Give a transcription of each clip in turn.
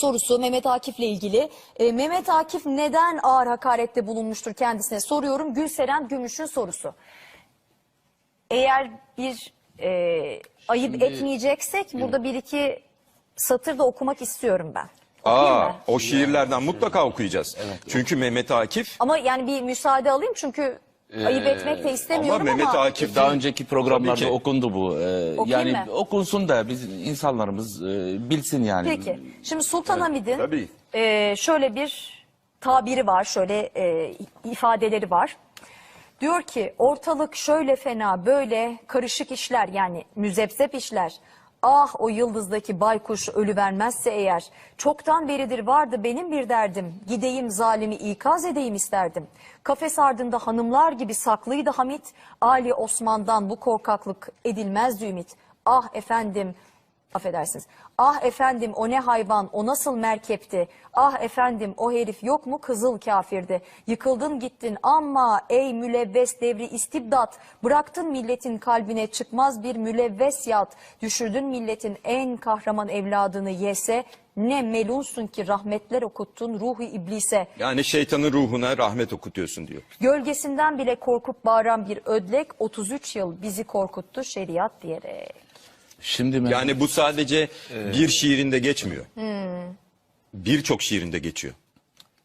sorusu Mehmet Akif'le ilgili. E, Mehmet Akif neden ağır hakarette bulunmuştur kendisine soruyorum. Gülseren Gümüş'ün sorusu. Eğer bir e, ayıp etmeyeceksek burada bir iki satır da okumak istiyorum ben. Okuyayım Aa, mı? o şiirlerden mutlaka okuyacağız. Çünkü Mehmet Akif Ama yani bir müsaade alayım çünkü ayıp etmek de istemiyorum ama. Mehmet Akif Daha önceki programlarda ki. okundu bu. Ee, Okuyayım yani mı? okunsun da biz insanlarımız e, bilsin yani. Peki. Şimdi Sultan Hamid'in tabii. e, şöyle bir tabiri var, şöyle e, ifadeleri var. Diyor ki ortalık şöyle fena böyle karışık işler yani müzebzep işler. Ah o yıldızdaki baykuş ölü vermezse eğer çoktan beridir vardı benim bir derdim gideyim zalimi ikaz edeyim isterdim. Kafes ardında hanımlar gibi saklıydı Hamit Ali Osman'dan bu korkaklık edilmezdi ümit. Ah efendim affedersiniz. Ah efendim o ne hayvan, o nasıl merkepti. Ah efendim o herif yok mu kızıl kafirdi. Yıkıldın gittin ama ey mülevves devri istibdat. Bıraktın milletin kalbine çıkmaz bir mülevves yat. Düşürdün milletin en kahraman evladını yese. Ne melunsun ki rahmetler okuttun ruhu iblise. yani şeytanın ruhuna rahmet okutuyorsun diyor. Gölgesinden bile korkup bağıran bir ödlek 33 yıl bizi korkuttu şeriat diyerek. Şimdi Mehmet- Yani bu sadece bir şiirinde geçmiyor. Birçok şiirinde geçiyor.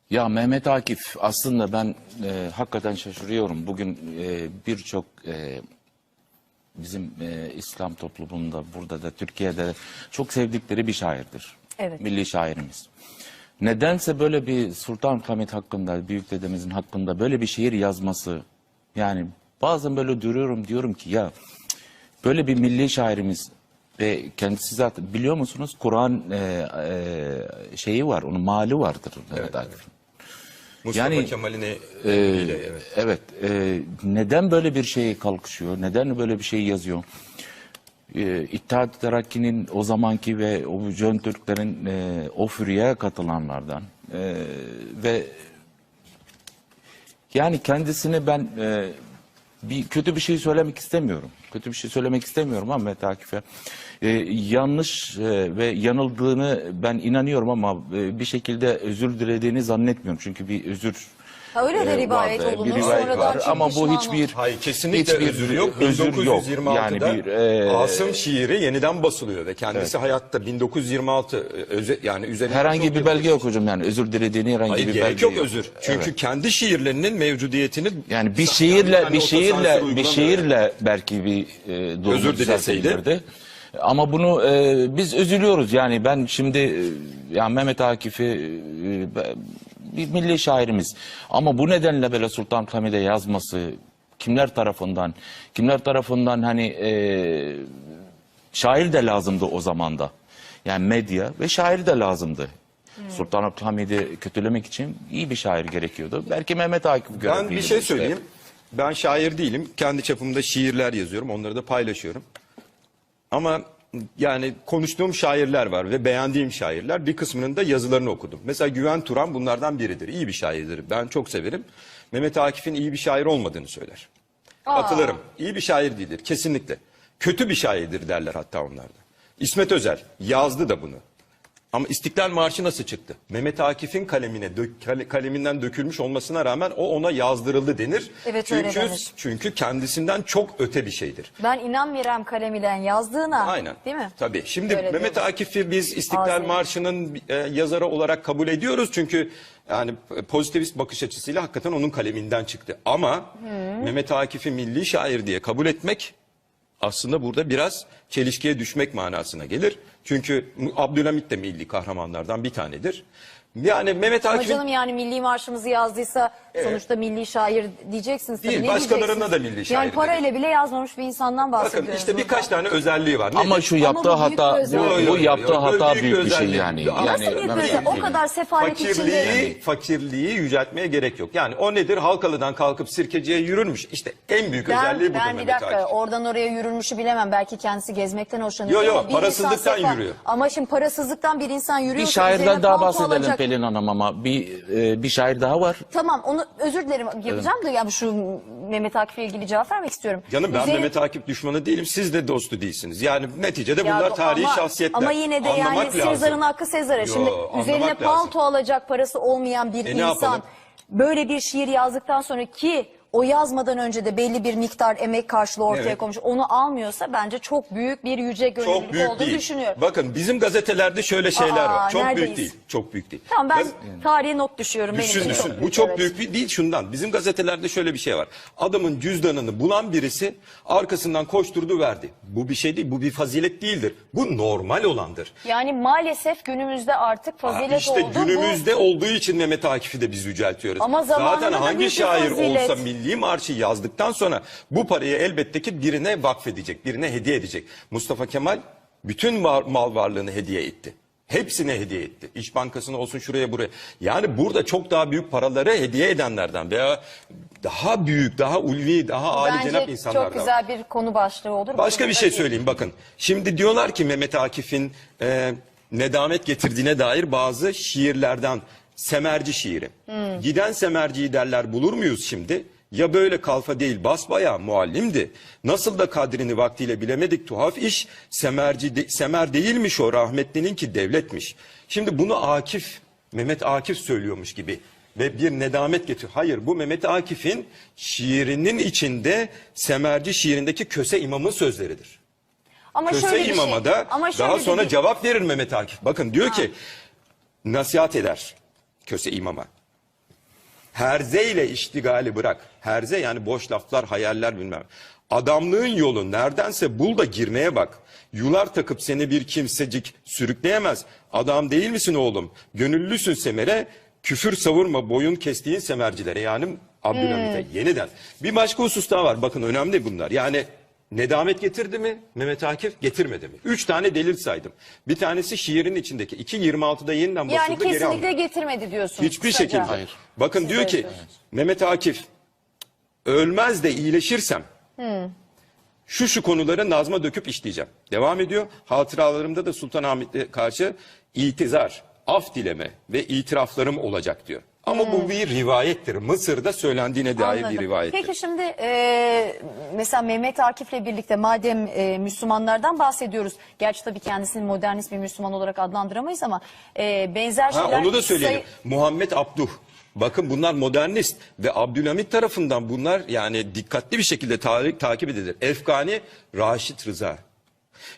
Ya Mehmet Akif aslında ben e, hakikaten şaşırıyorum. Bugün e, birçok e, bizim e, İslam toplumunda burada da Türkiye'de çok sevdikleri bir şairdir. Evet. Milli şairimiz. Nedense böyle bir Sultan Hamid hakkında, büyük dedemizin hakkında böyle bir şiir yazması yani bazen böyle duruyorum diyorum ki ya böyle bir milli şairimiz ve kendisi zaten biliyor musunuz Kur'an e, e, şeyi var, onun mali vardır Mehmet Akif'in. Mustafa Yani, Kemal'in Ee, emriyle, evet. evet. e, neden böyle bir şey kalkışıyor? Neden böyle bir şey yazıyor? E, İttihat Terakki'nin o zamanki ve o Jön Türklerin e, o fürye katılanlardan e, ve yani kendisini ben e, bir kötü bir şey söylemek istemiyorum. Kötü bir şey söylemek istemiyorum ama Mehmet Akif'e. E, yanlış e, ve yanıldığını ben inanıyorum ama e, bir şekilde özür dilediğini zannetmiyorum. Çünkü bir özür Ha, öyle de e, rivayet var, e, olunur. bir rivayet Sonradan var. Ama bu pişman hiçbir Hayır kesinlikle hiçbir özür yok. özür yok. 1926'da Yani bir e, Asım şiiri yeniden basılıyor ve kendisi hayatta 1926 öze, yani üzerinde herhangi bir belge yok hocam yani özür dilediğini herhangi Hayır bir gerek belge yok özür. Çünkü Evet. kendi şiirlerinin mevcudiyetini Yani bir Yani şiirle yani bir otosansür şiirle bir uygulamıyor. şiirle belki bir e, Özür dileseydi. düzeltebilirdi. Ama bunu e, biz üzülüyoruz yani ben şimdi e, ya Mehmet Akif'i e, bir milli şairimiz ama bu nedenle böyle Sultan Hamid'e yazması kimler tarafından kimler tarafından hani e, şair de lazımdı o zamanda. Yani medya ve şair de lazımdı. Sultan Abdülhamid'i kötülemek için iyi bir şair gerekiyordu. Belki Mehmet Akif Ben bir şey işte. söyleyeyim. Ben şair değilim. Kendi çapımda şiirler yazıyorum. Onları da paylaşıyorum. Ama yani konuştuğum şairler var ve beğendiğim şairler. Bir kısmının da yazılarını okudum. Mesela Güven Turan bunlardan biridir. İyi bir şairdir. Ben çok severim. Mehmet Akif'in iyi bir şair olmadığını söyler. Katılırım. İyi bir şair değildir. Kesinlikle. Kötü bir şairdir derler hatta onlar da. İsmet Özel yazdı da bunu. Ama İstiklal Marşı nasıl çıktı? Mehmet Akif'in kalemine dök- kale- kaleminden dökülmüş olmasına rağmen o ona yazdırıldı denir. Evet, çünkü, öyle denir. Çünkü kendisinden çok öte bir şeydir. Ben inanmıyorum kalemiyle yazdığına. Aynen. Değil mi? Tabii. Şimdi Öyle Mehmet. Akif'i biz İstiklal Ağzıyla. Marşı'nın e, yazarı olarak kabul ediyoruz. Çünkü yani pozitivist bakış açısıyla hakikaten onun kaleminden çıktı. Ama Mehmet Akif'i milli şair diye kabul etmek aslında burada biraz çelişkiye düşmek manasına gelir. Çünkü Abdülhamit de milli kahramanlardan bir tanedir. Yani Mehmet Ama Akif'in canım yani milli marşımızı yazdıysa sonuçta milli şair diyeceksiniz. Değil, Ne başkalarına diyeceksiniz? da milli şair Yani parayla bile yazmamış bir insandan bahsediyoruz. bakın işte burada. birkaç tane özelliği var. Ama Nedir? şu Ama yaptığı bu büyük bir hata bu, bu yo, yaptığı yo, hata büyük büyük bir şey yani. Nasıl yani büyük bir Mehmet özellik? Akif'in. O kadar sefalet içinde. fakirliği, fakirliği yüceltmeye gerek yok. Yani o nedir? Halkalı'dan kalkıp Sirkeci'ye yürürmüş. İşte en büyük özelliği Ben, budur ben bir Mehmet dakika Akif. oradan oraya yürürmüşü bilemem. Belki kendisi gezmekten hoşlanıyor. Yo, yo, Ama bir insan parasızlıktan yürüyor. Ama şimdi parasızlıktan bir insan yürüyorsa Bir şairden daha bahsedelim Pelin Hanım ama bir e, bir şair daha var. Tamam onu özür dilerim yapacağım da ya şu Mehmet Akif'le ilgili cevap vermek istiyorum. Canım ben Üzerine- Mehmet Akif düşmanı değilim. Siz de dostu değilsiniz. Yani neticede Ya bunlar tarihi ama- şahsiyetler. Ama yine de yani Anlamak lazım. Sezar'ın hakkı Sezar'a. Yo, Şimdi anlamak üzerine lazım. palto alacak parası olmayan bir E, ne insan yapalım? böyle bir şiir yazdıktan sonra ki o yazmadan önce de belli bir miktar emek karşılığı ortaya Evet. koymuş. Onu almıyorsa bence çok büyük bir yüce Çok gönüllülük büyük olduğunu değil. düşünüyorum. Bakın bizim gazetelerde şöyle şeyler Aa, var. Çok neredeyiz? büyük değil. Çok büyük değil. Tamam ben Gaz- tarihe not düşüyorum. Benim Düşün için düşün. çok Bu çok evet. büyük bir değil şundan. Bizim gazetelerde şöyle bir şey var. Adamın cüzdanını bulan birisi arkasından koşturdu verdi. Bu bir şey değil. Bu bir fazilet değildir. Bu normal olandır. Yani maalesef günümüzde artık fazilet işte oldu. Bu- günümüzde olduğu için Mehmet Akif'i de biz yüceltiyoruz. Ama zamanında Zaten da hangi bir şair fazilet. olsa milli marşı yazdıktan sonra bu parayı elbette ki birine vakfedecek, birine hediye edecek. Mustafa Kemal bütün var- mal varlığını hediye etti. Hepsine hediye etti. İş Bankası'na olsun şuraya buraya. Yani burada çok daha büyük paraları hediye edenlerden veya daha büyük, daha ulvi, daha âli cenap Bence insanlardan. çok güzel bir konu başlığı olur. Başka bir şey değil. söyleyeyim bakın. Şimdi diyorlar ki Mehmet Akif'in e, nedamet getirdiğine dair bazı şiirlerden semerci şiiri. Giden semerciyi derler bulur muyuz şimdi? Ya böyle kalfa değil basbaya muallimdi. Nasıl da kadrini vaktiyle bilemedik tuhaf iş. Semerci de- semer değilmiş o rahmetlinin ki devletmiş. Şimdi bunu Akif, Mehmet Akif söylüyormuş gibi ve bir nedamet getir. Hayır bu Mehmet Akif'in şiirinin içinde Semerci şiirindeki Köse İmam'ın sözleridir. Ama Köse şöyle bir İmam'a şey. da Ama şöyle daha sonra bir- cevap verir Mehmet Akif. Bakın diyor ki nasihat eder Köse İmam'a. Herze ile iştigali bırak. Herze yani boş laflar, hayaller bilmem. Adamlığın yolu neredense bul da girmeye bak. Yular takıp seni bir kimsecik sürükleyemez. Adam değil misin oğlum? Gönüllüsün semere. Küfür savurma boyun kestiğin semercilere. Yani Abdülhamit'e yeniden. Bir başka husus daha var. Bakın önemli bunlar. Yani nedamet getirdi mi Mehmet Akif? Getirmedi mi? Üç tane delil saydım. Bir tanesi şiirin içindeki. 2.26'da yeniden basıldı. Yani geri alındı. kesinlikle getirmedi diyorsun. Hiçbir kısaca. şekilde. Hayır. Bakın diyor ki Mehmet Akif ölmez de iyileşirsem şu şu konuları nazma döküp işleyeceğim. Devam ediyor. Hatıralarımda da Sultanahmet'e karşı itizar, af dileme ve itiraflarım olacak diyor. Ama bu bir rivayettir. Mısır'da söylendiğine dair Anladım. bir rivayettir. Peki şimdi e, mesela Mehmet Akif'le birlikte madem e, Müslümanlardan bahsediyoruz. Gerçi tabii kendisini modernist bir Müslüman olarak adlandıramayız ama e, benzer Ha, şeyler... onu da söyleyelim. say- Muhammed Abduh. Bakın bunlar modernist ve Abdülhamit tarafından bunlar yani dikkatli bir şekilde tarih takip edilir. Efgani Raşit Rıza.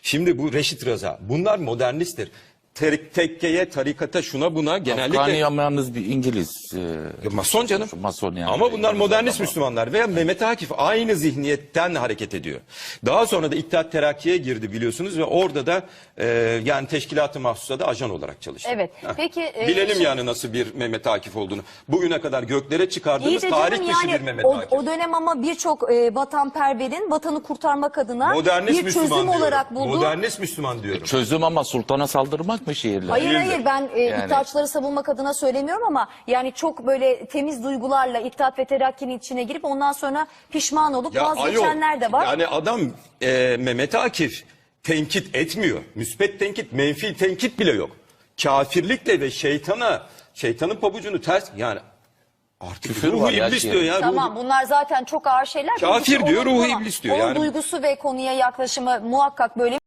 Şimdi bu Reşit Rıza. Bunlar modernisttir. Ter- tekkeye, tarikata, şuna buna genellikle... Afgani ama yalnız bir İngiliz. e, Ya Mason canım. Mason yani. Ama bunlar İngiliz modernist ama. Müslümanlar veya Mehmet Akif aynı zihniyetten hareket ediyor. Daha sonra da İttihat Terakki'ye girdi biliyorsunuz ve orada da e, yani teşkilat-ı mahsusa da ajan olarak çalıştı. Evet. Heh. Peki, e, Bilelim şimdi- yani nasıl bir Mehmet Akif olduğunu. Bugüne kadar göklere çıkardığımız tarih dışı yani bir Mehmet o, Akif. o dönem ama birçok e, vatanperverin vatanı kurtarmak adına Modernist bir Müslüman çözüm diyorum. olarak bulduğu... Modernist Müslüman diyorum. Çözüm ama sultana saldırmak mı şiirler? Hayır Değildir. hayır ben e, Yani- iddiaçları savunmak adına söylemiyorum ama yani çok böyle temiz duygularla İttihat ve Terakki'nin içine girip ondan sonra pişman olup vazgeçenler de var. Yani adam e, Mehmet Akif tenkit etmiyor. Müspet tenkit, menfi tenkit bile yok. Kafirlikle ve şeytana, şeytanın pabucunu ters yani artık Küfür ruhu var ya iblis şey. diyor ya. Tamam ruhu- bunlar zaten çok ağır şeyler. Kafir Çünkü diyor, onun- ruhu iblis diyor Onun yani. duygusu ve konuya yaklaşımı muhakkak böyle